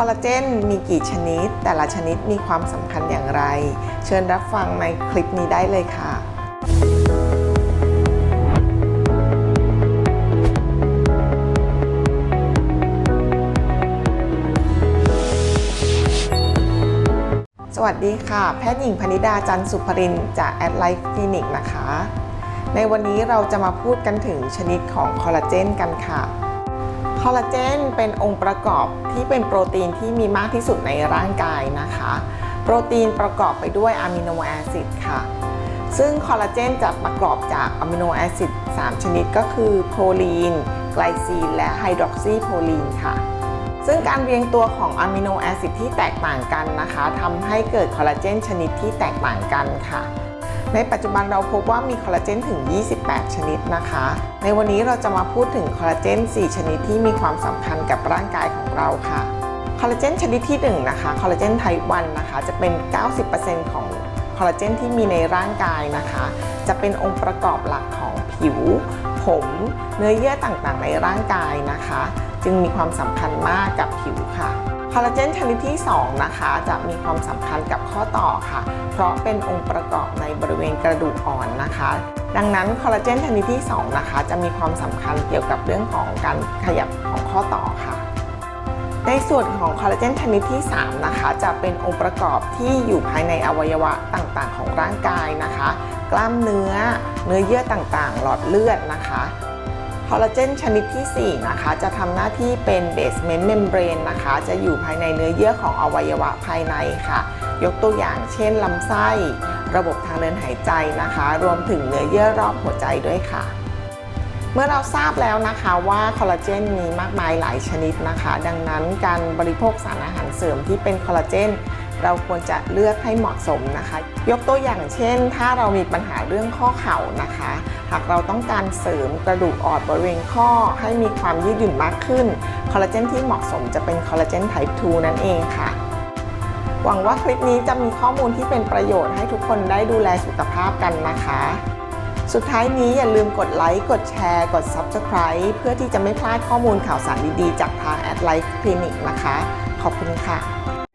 คอลลาเจนมีกี่ชนิด แต่ละชนิดมีความสำคัญอย่างไร เชิญรับฟังในคลิปนี้ได้เลยค่ะ สวัสดีค่ะ แพทย์หญิงพนิดาจันทร์สุภรินทร์จากแอดไลฟ์คลินิกนะคะ ในวันนี้เราจะมาพูดกันถึงชนิดของคอลลาเจนกันค่ะ คอลลาเจนเป็นองค์ประกอบที่เป็นโปรตีนที่มีมากที่สุดในร่างกายนะคะ โปรตีนประกอบไปด้วยอะมิโนแอซิดค่ะ ซึ่งคอลลาเจนจะประกอบจากอะมิโนแอซิด3 ชนิดก็คือโพลีน ไกลซีน และไฮดรอกซีโพลีนค่ะ ซึ่งการเรียงตัวของอะมิโนแอซิดที่แตกต่างกันนะคะทำให้เกิดคอลลาเจนชนิดที่แตกต่างกันค่ะ ในปัจจุบันเราพบว่ามีคอลลาเจนถึง 28 ชนิดนะคะ ในวันนี้เราจะมาพูดถึงคอลลาเจน 4 ชนิดที่มีความสำคัญกับร่างกายของเราค่ะ คอลลาเจนชนิดที่ 1 นะคะ คอลลาเจนไทป์1นะคะ จะเป็น 90%ของคอลลาเจนที่มีในร่างกายนะคะ จะเป็นองค์ประกอบหลักของผิว ผม เนื้อเยื่อต่างๆ ในร่างกายนะคะ จึงมีความสำคัญมากกับผิวค่ะ ลลาเจนชนิดที่ 2 นะคะ จะมีความสำคัญกับข้อต่อค่ะ เพราะเป็นองค์ประกอบในบริเวณกระดูกอ่อนนะคะ ดังนั้นคอลลาเจนชนิดที่ 2 นะคะ จะมีความสำคัญเกี่ยวกับเรื่องของการขยับของข้อต่อค่ะ ในส่วนของคอลลาเจนชนิดที่ 3 นะคะ จะเป็นองค์ประกอบที่อยู่ภายในอวัยวะต่างๆ ของร่างกายนะคะ กล้ามเนื้อ เนื้อเยื่อต่างๆ หลอดเลือดนะคะ คอลลาเจนชนิดที่ 4 นะคะ จะทำหน้าที่เป็นเบสเมนต์เมมเบรนนะคะ จะอยู่ภายในเนื้อเยื่อของอวัยวะภายในค่ะ ยกตัวอย่างเช่นลำไส้ ระบบทางเดินหายใจนะคะ รวมถึงเนื้อเยื่อรอบหัวใจด้วยค่ะ เมื่อเราทราบแล้วนะคะว่าคอลลาเจนมีมากมายหลายชนิดนะคะ ดังนั้นการบริโภคสารอาหารเสริมที่เป็นคอลลาเจน เราควรจะเลือกให้เหมาะสมนะคะ ยกตัวอย่างเช่น ถ้าเรามีปัญหาเรื่องข้อเข่านะคะ หากเราต้องการเสริมกระดูกอ่อนบริเวณข้อให้มีความยืดหยุ่นมากขึ้น คอลลาเจนที่เหมาะสมจะเป็นคอลลาเจนไทป์ 2 นั่นเองค่ะ หวังว่าคลิปนี้จะมีข้อมูลที่เป็นประโยชน์ให้ทุกคนได้ดูแลสุขภาพกันนะคะ สุดท้ายนี้อย่าลืมกดไลค์ กดแชร์ กด Subscribe เพื่อที่จะไม่พลาดข้อมูลข่าวสารดีๆ จากทาง Ad Life Clinic นะคะ ขอบคุณค่ะ